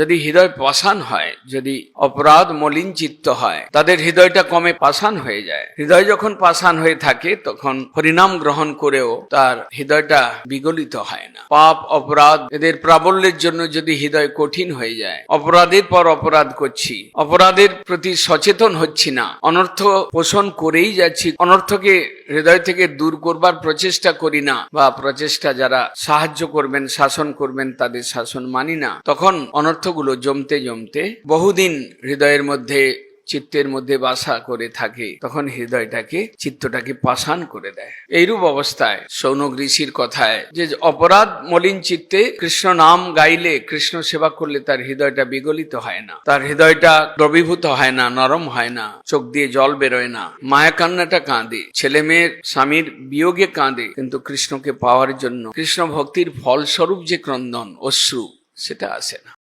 যদি হৃদয় পাষাণ হয়, যদি অপরাধ মলিন চিত্ত হয়, তাদের হৃদয়টা কমে পাষাণ হয়ে যায়। হৃদয় যখন পাষাণ হয়ে থাকে, তখন হরিনাম গ্রহণ করেও তার হৃদয়টা বিগলিত হয় না। পাপ, অপরাধ, এদের প্রাবল্যের জন্য যদি হৃদয় কঠিন হয়ে যায়, অপরাধের পর অপরাধ করছি, অপরাধের প্রতি সচেতন হচ্ছি না, অনর্থ পোষণ করেই যাচ্ছি, অনর্থকে হৃদয় থেকে দূর করবার প্রচেষ্টা করি না, বা প্রচেষ্টা যারা সাহায্য করবেন, শাসন করবেন, তাদের শাসন মানি না, তখন অনর্থগুলো জমতে জমতে বহুদিন হৃদয়ের মধ্যে, চিত্তের মধ্যে বাসা করে থাকে, তখন হৃদয়টাকে, চিত্তটাকে পাষাণ করে দেয়। এইরূপ অবস্থায় সৌনক ঋষির কথায় যে অপরাধ মলিন চিত্তে কৃষ্ণ নাম গাইলে কৃষ্ণ সেবা করলে তার হৃদয়টা বিগলিত হয় না। তার হৃদয়টা দ্রবীভূত হয় না, নরম হয় না, চোখ দিয়ে জল বেরোয় না। মায়া কান্নাটা কাঁদে ছেলে মেয়ের স্বামীর বিয়োগে কাঁদে, কিন্তু কৃষ্ণকে পাওয়ার জন্য কৃষ্ণ ভক্তির ফলস্বরূপ যে ক্রন্দন, অশ্রু, সেটা আসে না।